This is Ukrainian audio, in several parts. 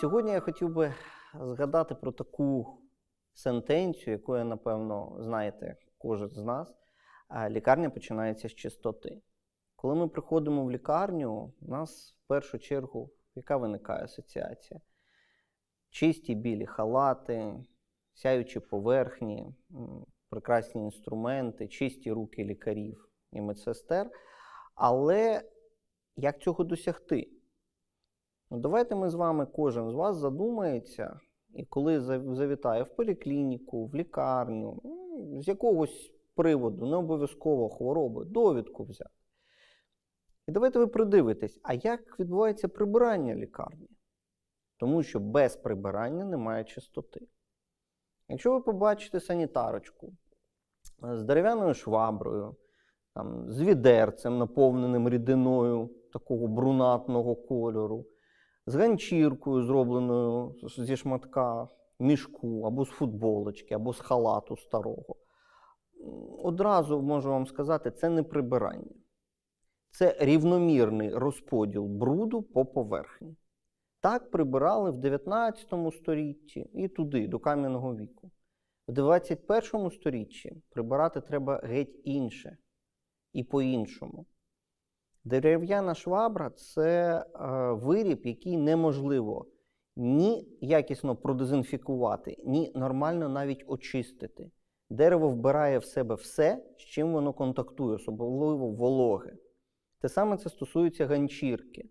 Сьогодні я хотів би згадати про таку сентенцію, яку, я, напевно, знаєте кожен з нас. Лікарня починається з чистоти. Коли ми приходимо в лікарню, у нас в першу чергу яка виникає асоціація? Чисті білі халати, сяючі поверхні, прекрасні інструменти, чисті руки лікарів і медсестер. Але як цього досягти? Ну, давайте ми з вами, кожен з вас задумається, і коли завітає в поліклініку, в лікарню, з якогось приводу, не обов'язково хвороби, довідку взяти. І давайте ви придивитесь, а як відбувається прибирання лікарні? Тому що без прибирання немає чистоти. Якщо ви побачите санітарочку е, з дерев'яною шваброю, там, з відерцем, наповненим рідиною такого брунатного кольору, з ганчіркою, зробленою зі шматка мішку, або з футболочки, або з халату старого. Одразу можу вам сказати, це не прибирання. Це рівномірний розподіл бруду по поверхні. Так прибирали в 19 столітті і туди, до кам'яного віку. В 21 сторіччі прибирати треба геть інше і по-іншому. Дерев'яна швабра це е, виріб, який неможливо ні якісно продезінфікувати, ні нормально навіть очистити. Дерево вбирає в себе все, з чим воно контактує, особливо вологе. Те саме це стосується ганчірки,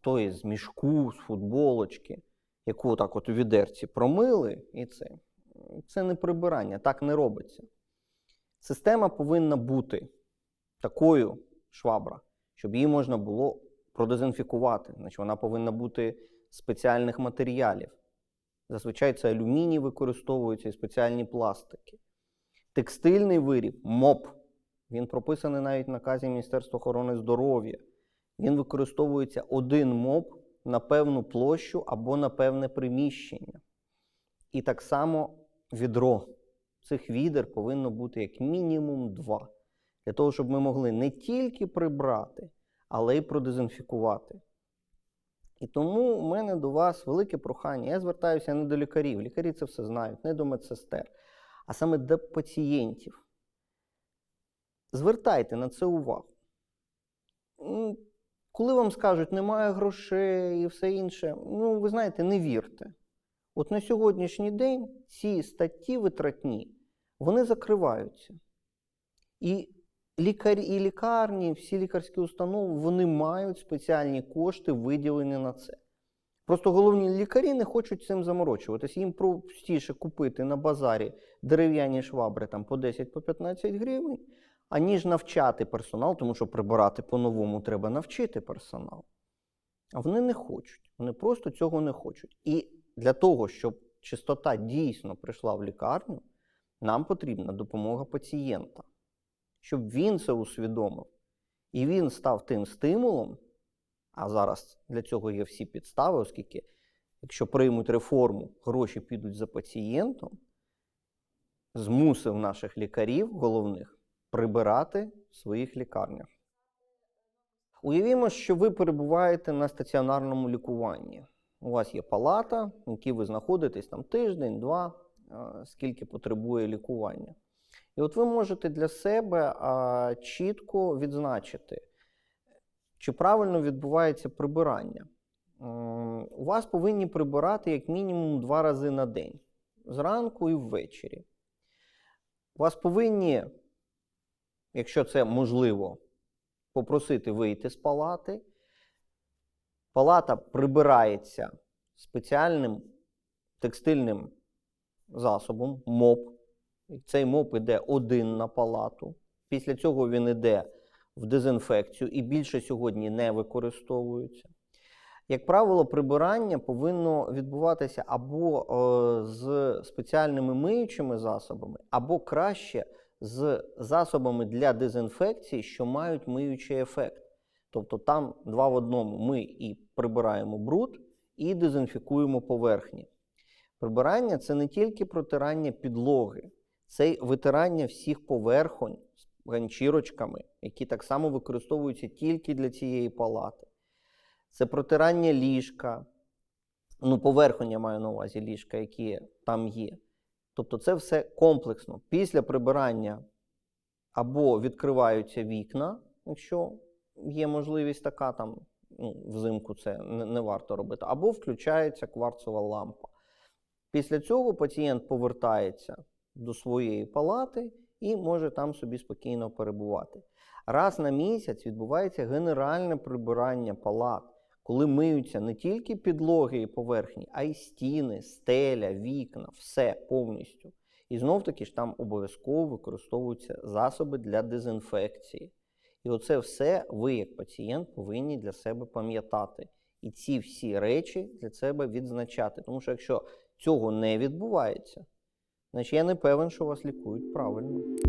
тої з мішку, з футболочки, яку так от у відерці промили, і це. Це не прибирання, так не робиться. Система повинна бути такою швабра, щоб її можна було продезінфікувати. Значить, вона повинна бути спеціальних матеріалів. Зазвичай це алюміній використовується і спеціальні пластики. Текстильний виріб, МОП. Він прописаний навіть в наказі Міністерства охорони здоров'я. Він використовується один МОП на певну площу або на певне приміщення. І так само відро. Цих відер повинно бути як мінімум два. Для того, щоб ми могли не тільки прибрати, але й продезінфікувати. І тому у мене до вас велике прохання. Я звертаюся не до лікарів. Лікарі це все знають, не до медсестер, а саме до пацієнтів. Звертайте на це увагу. Коли вам скажуть, немає грошей і все інше, ну, ви знаєте, не вірте. От на сьогоднішній день ці статті витратні, вони закриваються. І лікарі, і лікарні, всі лікарські установи, вони мають спеціальні кошти виділені на це. Просто головні лікарі не хочуть цим заморочуватися. Їм простіше купити на базарі дерев'яні швабри там, по 10-15 гривень, аніж навчати персонал, тому що прибирати по-новому треба навчити персонал. А вони не хочуть. Вони просто цього не хочуть. І для того, щоб чистота дійсно прийшла в лікарню, нам потрібна допомога пацієнта, щоб він це усвідомив. І він став тим стимулом, а зараз для цього є всі підстави, оскільки, якщо приймуть реформу, гроші підуть за пацієнтом, змусив наших лікарів головних прибирати в своїх лікарнях. Уявімо, що ви перебуваєте на стаціонарному лікуванні. У вас є палата, в якій ви знаходитесь там тиждень, два, скільки потребує лікування. І от ви можете для себе а, чітко відзначити, чи правильно відбувається прибирання. У вас повинні прибирати як мінімум два рази на день зранку і ввечері. У вас повинні, якщо це можливо, попросити вийти з палати. Палата прибирається спеціальним текстильним засобом МОП. Цей МОП іде один на палату. Після цього він іде в дезінфекцію і більше сьогодні не використовується. Як правило, прибирання повинно відбуватися або е, з спеціальними миючими засобами, або краще з засобами для дезінфекції, що мають миючий ефект. Тобто там два в одному ми і прибираємо бруд, і дезінфікуємо поверхні. Прибирання це не тільки протирання підлоги, це витирання всіх поверхонь з ганчірочками, які так само використовуються тільки для цієї палати. Це протирання ліжка, ну, поверхонь я маю на увазі ліжка, які там є. Тобто це все комплексно. Після прибирання або відкриваються вікна, якщо є можливість така, там ну, взимку це не, не варто робити, або включається кварцова лампа. Після цього пацієнт повертається до своєї палати і може там собі спокійно перебувати. Раз на місяць відбувається генеральне прибирання палат, коли миються не тільки підлоги і поверхні, а й стіни, стеля, вікна, все повністю. І знов таки ж там обов'язково використовуються засоби для дезінфекції. І оце все ви, як пацієнт, повинні для себе пам'ятати. І ці всі речі для себе відзначати. Тому що якщо цього не відбувається, значить я не певен, що вас лікують правильно.